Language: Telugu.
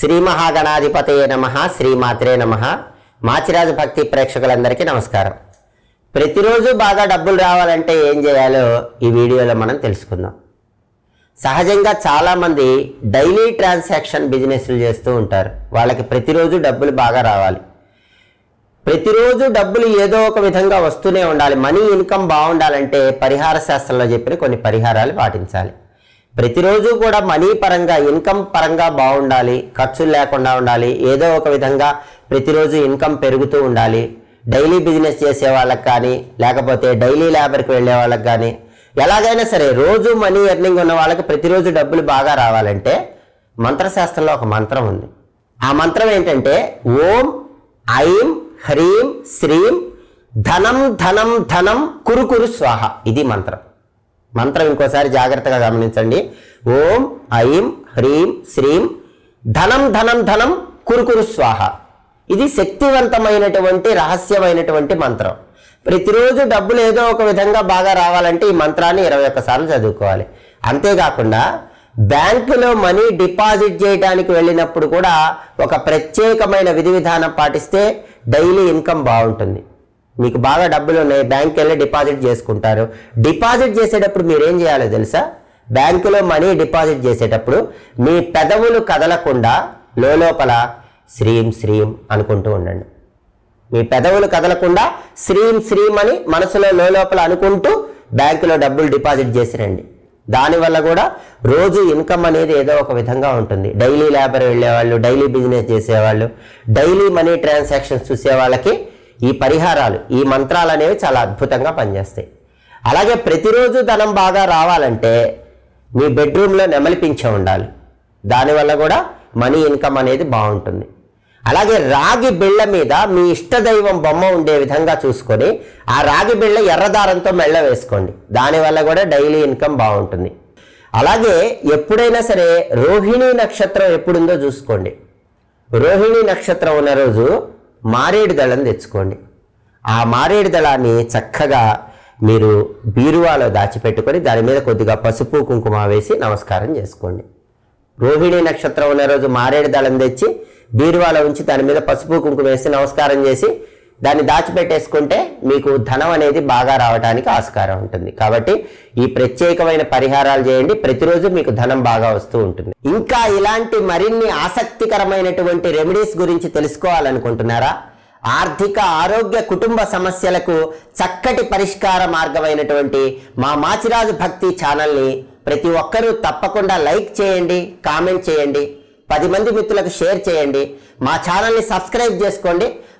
శ్రీ మహాగణాధిపతయే నమ శ్రీమాత్రే నమ. మాచిరాజు భక్తి ప్రేక్షకులందరికీ నమస్కారం. ప్రతిరోజు బాగా డబ్బులు రావాలంటే ఏం చేయాలో ఈ వీడియోలో మనం తెలుసుకుందాం. సహజంగా చాలామంది డైలీ ట్రాన్సాక్షన్ బిజినెస్లు చేస్తూ ఉంటారు. వాళ్ళకి ప్రతిరోజు డబ్బులు బాగా రావాలి. ప్రతిరోజు డబ్బులు ఏదో ఒక విధంగా వస్తూనే ఉండాలి. మనీ ఇన్కమ్ బాగుండాలంటే పరిహార శాస్త్రంలో చెప్పిన కొన్ని పరిహారాలు పాటించాలి. ప్రతిరోజు కూడా మనీ పరంగా ఇన్కమ్ పరంగా బాగుండాలి ఖర్చులు లేకుండా ఉండాలి ఏదో ఒక విధంగా ప్రతిరోజు ఇన్కమ్ పెరుగుతూ ఉండాలి. డైలీ బిజినెస్ చేసే వాళ్ళకి కానీ లేకపోతే డైలీ లేబర్కి వెళ్ళే వాళ్ళకి కానీ ఎలాగైనా సరే రోజు మనీ ఎర్నింగ్ ఉన్న వాళ్ళకి ప్రతిరోజు డబ్బులు బాగా రావాలంటే మంత్రశాస్త్రంలో ఒక మంత్రం ఉంది. ఆ మంత్రం ఏంటంటే ఓం ఐం హ్రీం శ్రీం ధనం ధనం ధనం కురుకురు స్వాహ. ఇది మంత్రం. మంత్రం ఇంకోసారి జాగ్రత్తగా గమనించండి. ఓం ఐం హ్రీం శ్రీం ధనం ధనం ధనం కురుకురు స్వాహ. ఇది శక్తివంతమైనటువంటి రహస్యమైనటువంటి మంత్రం. ప్రతిరోజు డబ్బులు ఏదో ఒక విధంగా బాగా రావాలంటే ఈ మంత్రాన్ని ఇరవై ఒక్కసార్లు చదువుకోవాలి. అంతేకాకుండా బ్యాంకులో మనీ డిపాజిట్ చేయడానికి వెళ్ళినప్పుడు కూడా ఒక ప్రత్యేకమైన విధి విధానం పాటిస్తే డైలీ ఇన్కమ్ బాగుంటుంది. మీకు బాగా డబ్బులు ఉన్నాయి బ్యాంక్ వెళ్ళి డిపాజిట్ చేసుకుంటారు. డిపాజిట్ చేసేటప్పుడు మీరేం చేయాలో తెలుసా? బ్యాంకులో మనీ డిపాజిట్ చేసేటప్పుడు మీ పెదవులు కదలకుండా లోపల శ్రీం శ్రీం అనుకుంటూ ఉండండి. మీ పెదవులు కదలకుండా శ్రీం శ్రీం అని మనసులో లోపల అనుకుంటూ బ్యాంకులో డబ్బులు డిపాజిట్ చేసిరండి దానివల్ల కూడా రోజు ఇన్కమ్ అనేది ఏదో ఒక విధంగా ఉంటుంది. డైలీ లేబర్ వెళ్ళేవాళ్ళు డైలీ బిజినెస్ చేసేవాళ్ళు డైలీ మనీ ట్రాన్సాక్షన్స్ చూసే వాళ్ళకి ఈ పరిహారాలు ఈ మంత్రాలు అనేవి చాలా అద్భుతంగా పనిచేస్తాయి. అలాగే ప్రతిరోజు ధనం బాగా రావాలంటే మీ బెడ్రూమ్లో నెమలిపించే ఉండాలి. దానివల్ల కూడా మనీ ఇన్కమ్ అనేది బాగుంటుంది. అలాగే రాగి బిళ్ళ మీద మీ ఇష్టదైవం బొమ్మ ఉండే విధంగా చూసుకొని ఆ రాగి బిళ్ళ ఎర్రదారంతో మెళ్ళ వేసుకోండి. దానివల్ల కూడా డైలీ ఇన్కమ్ బాగుంటుంది. అలాగే ఎప్పుడైనా సరే రోహిణీ నక్షత్రం ఎప్పుడుందో చూసుకోండి. రోహిణీ నక్షత్రం ఉన్న రోజు మారేడు దళం తెచ్చుకోండి. ఆ మారేడు దళాన్ని చక్కగా మీరు బీరువాలో దాచిపెట్టుకొని దాని మీద కొద్దిగా పసుపు కుంకుమ వేసి నమస్కారం చేసుకోండి. రోహిణి నక్షత్రం ఉన్న రోజు మారేడు దళం తెచ్చి బీరువాలో ఉంచి దాని మీద పసుపు కుంకుమ వేసి నమస్కారం చేసి దాన్ని దాచిపెట్టేసుకుంటే మీకు ధనం అనేది బాగా రావడానికి ఆస్కారం ఉంటుంది. కాబట్టి ఈ ప్రత్యేకమైన పరిహారాలు చేయండి. ప్రతిరోజు మీకు ధనం బాగా వస్తూ ఉంటుంది. ఇంకా ఇలాంటి మరిన్ని ఆసక్తికరమైనటువంటి రెమెడీస్ గురించి తెలుసుకోవాలనుకుంటున్నారా? ఆర్థిక ఆరోగ్య కుటుంబ సమస్యలకు చక్కటి పరిష్కార మార్గమైనటువంటి మా మాచిరాజు భక్తి ఛానల్ని ప్రతి ఒక్కరూ తప్పకుండా లైక్ చేయండి కామెంట్ చేయండి పది మంది మిత్రులకు షేర్ చేయండి. మా ఛానల్ని సబ్స్క్రైబ్ చేసుకోండి.